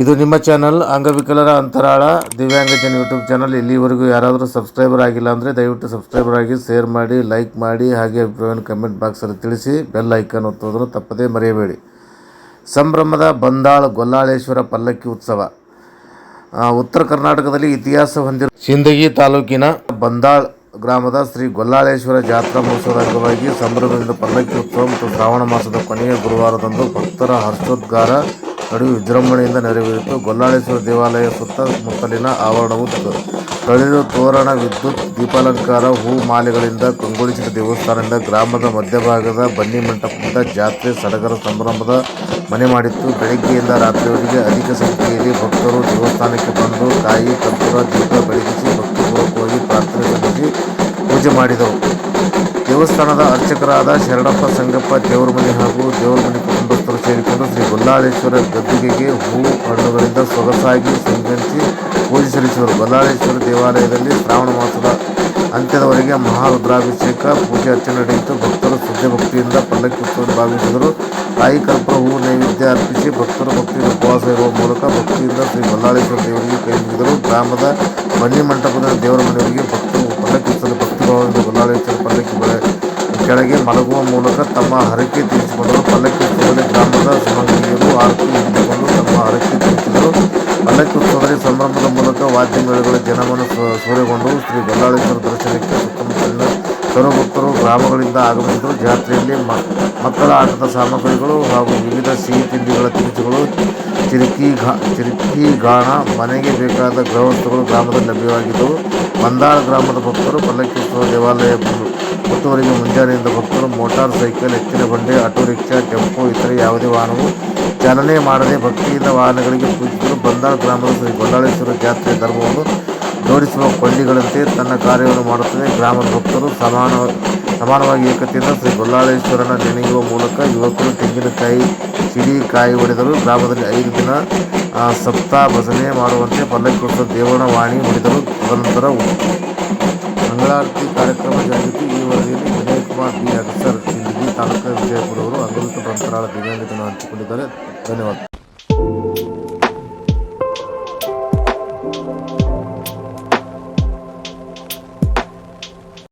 ಇದು ನಿಮ್ಮ ಚಾನಲ್ ಅಂಗವಿಕಲರ ಅಂತರಾಳ ದಿವ್ಯಾಂಗಜನ ಯೂಟ್ಯೂಬ್ ಚಾನಲ್ ಇಲ್ಲಿವರೆಗೂ ಯಾರಾದರೂ ಸಬ್ಸ್ಕ್ರೈಬರ್ ಆಗಿಲ್ಲ ಅಂದರೆ ದಯವಿಟ್ಟು ಸಬ್ಸ್ಕ್ರೈಬರ್ ಆಗಿ ಶೇರ್ ಮಾಡಿ ಲೈಕ್ ಮಾಡಿ, ಹಾಗೆ ಅಭಿಪ್ರಾಯವನ್ನು ಕಮೆಂಟ್ ಬಾಕ್ಸಲ್ಲಿ ತಿಳಿಸಿ ಬೆಲ್ ಐಕನ್ ಒತ್ತೋದನ್ನು ತಪ್ಪದೇ ಮರೆಯಬೇಡಿ. ಸಂಭ್ರಮದ ಬಂದಾಳ್ ಗೊಲ್ಲಾಳೇಶ್ವರ ಪಲ್ಲಕ್ಕಿ ಉತ್ಸವ. ಉತ್ತರ ಕರ್ನಾಟಕದಲ್ಲಿ ಇತಿಹಾಸ ಹೊಂದಿರುವ ಸಿಂದಗಿ ತಾಲೂಕಿನ ಬಂದಾಳ್ ಗ್ರಾಮದ ಶ್ರೀ ಗೊಲ್ಲಾಳೇಶ್ವರ ಜಾತ್ರಾ ಮಹೋತ್ಸವದ ಅಂಗವಾಗಿ ಸಂಭ್ರಮದಿಂದ ಪಲ್ಲಕ್ಕಿ ಉತ್ಸವ ಮತ್ತು ಶ್ರಾವಣ ಮಾಸದ ಕೊನೆಯ ಗುರುವಾರದಂದು ಭಕ್ತರ ಹರ್ಷೋದ್ಗಾರ ನಡುವೆ ವಿಜೃಂಭಣೆಯಿಂದ ನೆರವೇರಿತು. ಗೊಲ್ಲಾಳೇಶ್ವರ ದೇವಾಲಯ ಸುತ್ತಮುತ್ತಲಿನ ಆವರಣವು ತಳಿರು ತೋರಣ ವಿದ್ಯುತ್, ದೀಪಾಲಂಕಾರ, ಹೂ ಮಾಲೆಗಳಿಂದ ಕಂಗೊಳಿಸಿದ ದೇವಸ್ಥಾನದಿಂದ ಗ್ರಾಮದ ಮಧ್ಯಭಾಗದ ಬನ್ನಿ ಮಂಟಪದಿಂದ ಜಾತ್ರೆ, ಸಡಗರ ಸಂಭ್ರಮದ ಮನೆ ಮಾಡಿತ್ತು. ಬೆಳಗ್ಗೆಯಿಂದ ರಾತ್ರಿಯವರೆಗೆ ಅಧಿಕ ಸಂಖ್ಯೆಯಲ್ಲಿ ಭಕ್ತರು ದೇವಸ್ಥಾನಕ್ಕೆ ಬಂದು ಕಾಯಿ ಕರ್ಪೂರ ದೀಪ ಬೆಳಗಿಸಿ ಭಕ್ತಿಪೂರ್ವಕವಾಗಿ ಪ್ರಾರ್ಥನೆ ಸಲ್ಲಿಸಿ ಪೂಜೆ ಮಾಡಿದರು ದೇವಸ್ಥಾನದ ಅರ್ಚಕರಾದ ಶರಣಪ್ಪ ಸಂಗಪ್ಪ, ದೇವರಮನೆ ಹಾಗೂ ದೇವರಮನೆ ಕುಟುಂಬಸ್ಥರು ಸೇರಿಕೊಂಡು ಶ್ರೀ ಗೊಲ್ಲಾಳೇಶ್ವರ ಗದ್ದುಗೆಗೆ ಹೂವು ಹಣ್ಣುಗಳಿಂದ ಸೊಗಸಾಗಿ ಸಂಗರಿಸಿ ಪೂಜೆ ಸಲ್ಲಿಸಿದರು. ಗೊಲ್ಲಾಳೇಶ್ವರ ದೇವಾಲಯದಲ್ಲಿ ಶ್ರಾವಣ ಮಾಸದ ಅಂತ್ಯದವರೆಗೆ ಮಹಾರುದ್ರಾಭಿಷೇಕ, ಪೂಜೆ ಅರ್ಚನೆ ನಡೆಯಿತು. ಭಕ್ತರು ಶುದ್ಧ ಭಕ್ತಿಯಿಂದ ಪಲ್ಲಕ್ಕಿ ಉತ್ಸವದಲ್ಲಿ ಭಾಗವಹಿಸಿದರು. ತಾಯಿ ಕಲ್ಪ ಹೂವು ನೈವೇದ್ಯ ಅರ್ಪಿಸಿ ಭಕ್ತರು ಭಕ್ತಿಯಿಂದ ಉಪವಾಸ ಇರುವ ಮೂಲಕ ಭಕ್ತಿಯಿಂದ ಶ್ರೀ ಬಲ್ಲಾಳೇಶ್ವರ ದೇವರಿಗೆ ಕೈ ಮುಗಿದರು. ಗ್ರಾಮದ ಬನ್ನಿ ಮಂಟಪದ ದೇವರ ಮನೆಯವರಿಗೆ ಭಕ್ತರು ಪಲ್ಲಕ್ಕಿ ಉತ್ಸವದಲ್ಲಿ ಭಕ್ತಿಭಾವದಿಂದ ಗೊಲ್ಲಾಳೇಶ್ವರ ಪಲ್ಲಕ್ಕಿ ಬೆಳೆ. ಕೆಳಗೆ ಮಲಗುವ ಮೂಲಕ ತಮ್ಮ ಹರಕೆ ತೀರಿಸಿಕೊಂಡರು. ಪಲ್ಲಕ್ಕಿ ಉತ್ಸವದಲ್ಲಿ ಗ್ರಾಮದ ಸುಮಂಗಲಿಯರು ಆರತಿ ಇಟ್ಟುಕೊಂಡು ತಮ್ಮ ಹರಕೆ ತೀರಿಸಿದರು. ಪಲ್ಲಕ್ಕಿ ಉತ್ಸವದಲ್ಲಿ ಸಂಭ್ರಮದ ಮೂಲಕ ವಾದ್ಯ ಮೇಳಗಳ ಜನವನ್ನು ಸೂರೆಗೊಂಡು ಶ್ರೀ ಗೊಲ್ಲಾಳೇಶ್ವರ ದರ್ಶನಕ್ಕೆ ಸುತ್ತಮುತ್ತಲಿನ ಸರ್ವಭಕ್ತರು, ಗ್ರಾಮಗಳಿಂದ ಆಗಮಿಸಿದರು. ಜಾತ್ರೆಯಲ್ಲಿ ಮಕ್ಕಳ ಆಟದ ಸಾಮಗ್ರಿಗಳು ಹಾಗೂ ವಿವಿಧ ಸಿಹಿ ತಿಂಡಿಗಳ ತಿನಿಸುಗಳು ಚಿರುಕಿ ಘಾ, ಚಿರಕಿ ಗಾಣ ಮನೆಗೆ ಬೇಕಾದ ಗೃಹವಸ್ತುಗಳು ಗ್ರಾಮದಲ್ಲಿ ಲಭ್ಯವಾಗಿದ್ದವು. ಮಂದಾಳ ಗ್ರಾಮದ ಭಕ್ತರು ಪಲ್ಲಕ್ಕಿ ಉತ್ಸವ ದೇವಾಲಯ ಬಂದರು ಮುಂಜಾನೆಯಿಂದ ಭಕ್ತರು ಮೋಟಾರ್ ಸೈಕಲ್, ಎತ್ತಿನ ಬಂಡೆ, ಆಟೋ, ರಿಕ್ಷಾ, ಟೆಂಪೋ, ಇತರೆ ಯಾವುದೇ ವಾಹನವು ಚಾಲನೆ ಮಾಡದೆ ಭಕ್ತಿಯಿಂದ ವಾಹನಗಳಿಗೆ ಪೂಜಿಸಿದರು ಬಂದಾಳ ಗ್ರಾಮದ ಶ್ರೀ ಬಂಡಾಳೇಶ್ವರ ಜಾತ್ರೆ ಧರ್ಮವನ್ನು ಜೋಡಿಸುವ ಕೊಂಡಿಗಳಂತೆ ತನ್ನ ಕಾರ್ಯವನ್ನು ಮಾಡುತ್ತದೆ. ಗ್ರಾಮದ ಭಕ್ತರು ಸಮಾನ ಸಮಾನವಾಗಿ ಏಕತೆಯಿಂದ ಶ್ರೀ ಗೊಲ್ಲಾಳೇಶ್ವರನ ನೆನೆಯುವ ಮೂಲಕ ಯುವಕರು ತೆಂಗಿನಕಾಯಿ ಸಿಡಿ ಕಾಯಿ ಹೊಡೆದರು ಗ್ರಾಮದಲ್ಲಿ ಐದು ದಿನ ಸಪ್ತಾ ಭಜನೆ ಮಾಡುವಂತೆ ಪಲ್ಲಕ್ಕಿ ಉತ್ಸವ ದೇವರ ವಾಣಿ ಹೊಡೆದರು ತದನಂತರ ಮಂಗಳಾರತಿ ಕಾರ್ಯಕ್ರಮ ಜಾಗೃತಿ ಈ ವರದಿಯಲ್ಲಿ ವಿನಯ್ ಕುಮಾರ್ ಬಿ ಅಗಸರ್ ಸಿಂದಗಿ ತಾಲೂಕು ವಿಜಯಪುರವರು ಅವರು ಅಂಗವಿಕಲ ಹಂಚಿಕೊಂಡಿದ್ದಾರೆ. ಧನ್ಯವಾದ.